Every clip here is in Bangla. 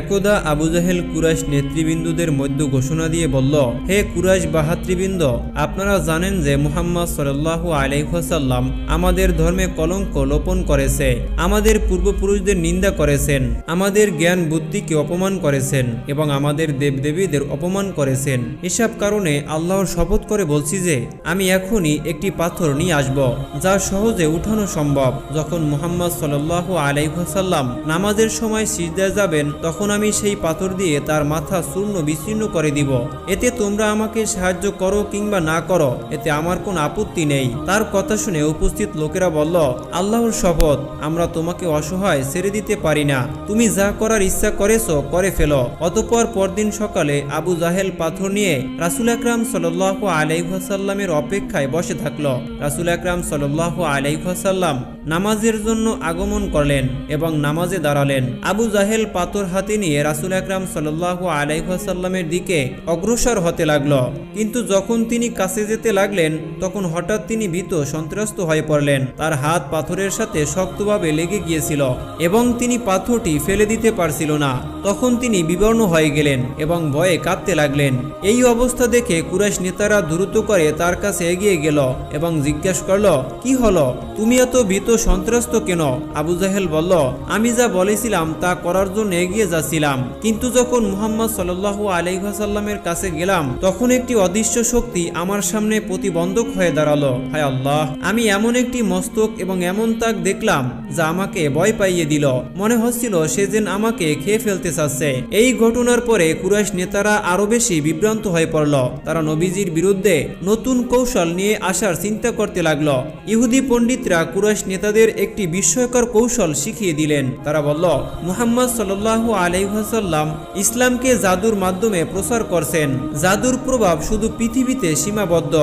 একদা আবু জাহেল কুরাইশ নেতৃবৃন্দদের মধ্য ঘোষণা দিয়ে বলল, হে কুরাইশ বাহাতৃবৃন্দ, আপনারা জানেন যে মুহাম্মদ সাল্লাহ আলাইসাল্লাম আমাদের ধর্মে কলঙ্ক লোপন করেছে, আমাদের পূর্বপুরুষদের নিন্দা করেছেন, আমাদের জ্ঞান বুদ্ধিকে অপমান করেছেন এবং আমাদের দেবদেবীদের অপমান করেছেন। এসব কারণে আল্লাহর শপথ করে বলছি যে, আমি এখনই একটি পাথর নিয়ে আসব যা সহজে উঠানো সম্ভব। যখন মুহাম্মদ সাল্লাহ আলাইসাল্লাম নামাজের সময় সিজদায় যাবেন, তখন আমি সেই পাথর দিয়ে তার মাথা চূর্ণ বিচ্ছিন্ন করে দিব। এতে তোমরা আমাকে সাহায্য করো কিংবা না করো, এতে আমার কোনো আপত্তি নেই। তার কথা শুনে উপস্থিত লোকেরা বলল, আল্লাহর শপথ, আমরা তোমাকে অসহায় ছেড়ে দিতে পারি না। তুমি যা করার ইচ্ছা করেছ, করে ফেলো। অতপর পরদিন সকালে আবু জাহেল পাথর নিয়ে রাসুল আকরাম সাল্লাহ আলাইহাসাল্লামের অপেক্ষায় বসে থাকল। রাসুল আকরাম সাল্লাহ আলাইহাসাল্লাম নামাজের জন্য আগমন করলেন এবং নামাজে দাঁড়ালেন। আবু জাহেল পাথর হাতে নিয়ে রাসুল আকরাম সাল্লাহ আলাইহাসাল্লামের দিকে অগ্রসর হতে লাগল। কিন্তু যখন তিনি কাছে যেতে লাগলেন, তখন হঠাৎ তিনি ভীত সন্ত্রস্ত হয়ে পড়লেন। তার হাত পাথরের সাথে শক্তভাবে লেগে গিয়েছিল এবং তিনি পাথরটি ফেলে দিতে পারছিল না। তখন তিনি বিবর্ণ হয়ে গেলেন এবং ভয়ে কাঁদতে লাগলেন। এই অবস্থা দেখে কুরাইশ নেতারা দ্রুত করে তার কাছে এগিয়ে গেল এবং জিজ্ঞেস করল, কি হলো? তুমি এত ভীত সন্ত্রস্ত কেন? আবু জাহেল বলল, আমি যা বলেছিলাম তা করার জন্য এগিয়ে যাচ্ছিলাম। কিন্তু যখন মুহাম্মদ সাল্লাহ আলাইসাল্লামের কাছে গেলাম, তখন একটি অদৃশ্য শক্তি আমার সামনে প্রতিবন্ধক হয়ে দাঁড়াল। হায় আল্লাহ, আমি এমন একটি মস্তক এবং এমন তাক দেখলাম যা আমাকে ভয় পাইয়ে দিল। মনে হচ্ছিল সে যেন আমাকে খেয়ে ফেলতে চাচ্ছে। এই ঘটনার পরে কুরাইশ নেতারা আরও বেশি বিভ্রান্ত হয়ে পড়ল। তারা নবীজির বিরুদ্ধে নতুন কৌশল নিয়ে আসার চিন্তা করতে লাগল। ইহুদি পণ্ডিতরা কুরাইশ নেতাদের একটি বিস্ময়কর কৌশল শিখিয়ে দিলেন। তারা বলল, মুহাম্মদ সাল্লাহ আলাইহাসাল্লাম ইসলামকে জাদুর মাধ্যমে প্রচার করছেন। জাদুর প্রভাব শুধু পৃথিবীতে সীমাবদ্ধ,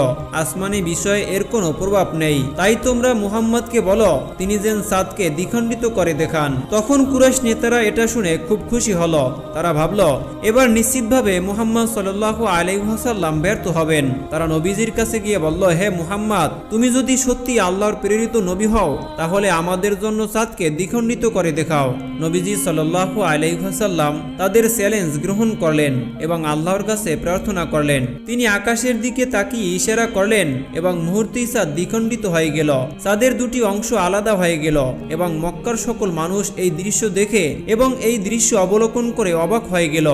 আসমানি বিষয়ে এর কোনো প্রভাব নেই। তাই তোমরা মুহাম্মদকে বলো, তিনি যেন সাদকে দ্বিখণ্ডিত করে দেখান। তখন কুরাইশ নেতারা এটা শুনে খুব খুশি হলো। তারা ভাবল, এবার নিশ্চিতভাবে মুহাম্মদ সাল্লাহ আলাইহাসাল্লাম ব্যর্থ হবেন। তারা নবীজির কাছে গিয়ে বলল, হে মুহাম্মদ, তুমি যদি সত্যি আল্লাহর প্রেরিত নবী হও, তাহলে আমাদের জন্য চাঁদকে দ্বিখণ্ডিত করে দেখাও। নবীজি সাল্লাহ আলাইহাসাল্লাম তাদের চ্যালেঞ্জ গ্রহণ করলেন এবং আল্লাহর কাছে প্রার্থনা করলেন। তিনি আকাশের দিকে তাকিয়ে ইশারা করলেন এবং মুহূর্তেই চাঁদ দ্বিখণ্ডিত হয়ে গেল। চাঁদের দুটি অংশ আলাদা হয়ে গেল এবং মক্কার সকল মানুষ এই দৃশ্য দেখে এবং এই দৃশ্য অবলোকন করে অবাক হয়ে গেল।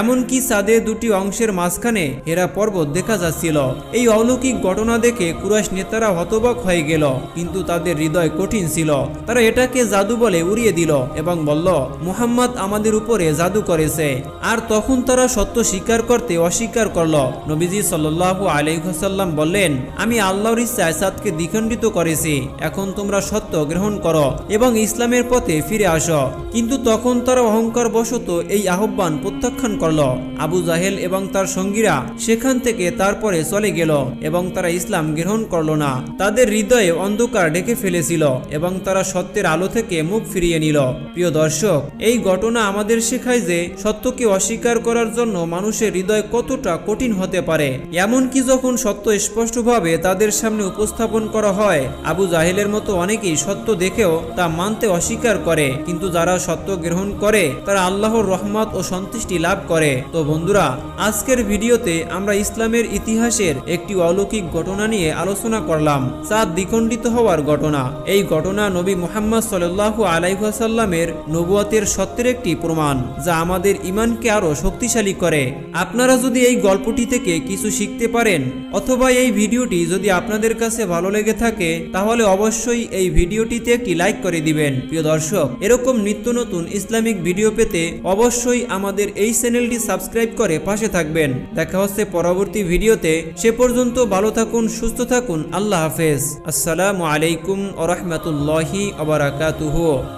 এমনকি চাঁদের দুটি অংশের মাঝখানে হেরা পর্বত দেখা যাচ্ছিল। এই অলৌকিক ঘটনা দেখে কুরাইশ নেতারা হতবাক হয়ে গেল। কিন্তু তাদের হৃদয় কঠিন ছিল। তারা এটাকে জাদু বলে উড়িয়ে দিল এবং বলল, মুহাম্মদ আমাদের উপরে জাদু করেছে। আর তখন তারা সত্য স্বীকার করতে অস্বীকার করল। নবীজি সাল্লাহ আলাইসাল্লাম বললেন, আমি আল্লাহর ইচ্ছায় সাদকে দ্বিখণ্ডিত করেছি। এখন তোমরা সত্য গ্রহণ করো এবং ইসলামের পথে ফিরে আসো। কিন্তু তখন তারা অহংকার বশত এই আহ্বান প্রত্যাখ্যান করল। আবু জাহেল এবং তার সঙ্গীরা সেখান থেকে তারপরে চলে গেল এবং তারা ইসলাম গ্রহণ করল না। তাদের হৃদয়ে অন্ধকার ঢেকে ফেলেছিল এবং তারা সত্যের আলো থেকে মুখ ফিরিয়ে নিল। প্রিয় দর্শক, এই ঘটনা আমাদের শেখায় যে, সত্যকে অস্বীকার করার জন্য মানুষের হৃদয় কতটা কঠিন হতে পারে। এমনকি যখন সত্য স্পষ্টভাবে তাদের সামনে উপস্থাপন করা হয়, আবু জাহেলের মতো অনেকেই সত্য দেখেও তা মানতে অস্বীকার করে। কিন্তু যারা সত্য গ্রহণ করে, তারা আল্লাহর রহমত ও সন্তুষ্টি লাভ করে। তো বন্ধুরা, আজকের ভিডিওতে আমরা ইসলামের ইতিহাসের একটি অলৌকিক ঘটনা নিয়ে আলোচনা করলাম। চাঁদ দ্বিখণ্ডিত হওয়ার ঘটনা। এই ঘটনা নবী মোহাম্মদ সাল্লাল্লাহু আলাইসাল্লামের নবুয়াতের সত্যের একটি প্রমাণ যা আমাদের ইমানকে আরও শক্তিশালী করে। আপনারা যদি এই গল্পটি থেকে কিছু শিখতে পারেন অথবা এই ভিডিওটি যদি আপনাদের কাছে ভালো লেগে থাকে, তাহলে অবশ্যই এই ভিডিওটিতে একটি লাইক করে দিবেন। প্রিয় দর্শক, এরকম নিত্য নতুন ইসলামিক ভিডিও পেতে অবশ্যই আমাদের এই চ্যানেলটি সাবস্ক্রাইব করে পাশে থাকবেন। দেখা হচ্ছে পরবর্তী ভিডিওতে। সে পর্যন্ত ভালো থাকুন, সুস্থ থাকুন। আল্লাহ হাফেজ। আসসালামু আলাইকুম আ রহমতুল্লাহি আবরাকাতুহ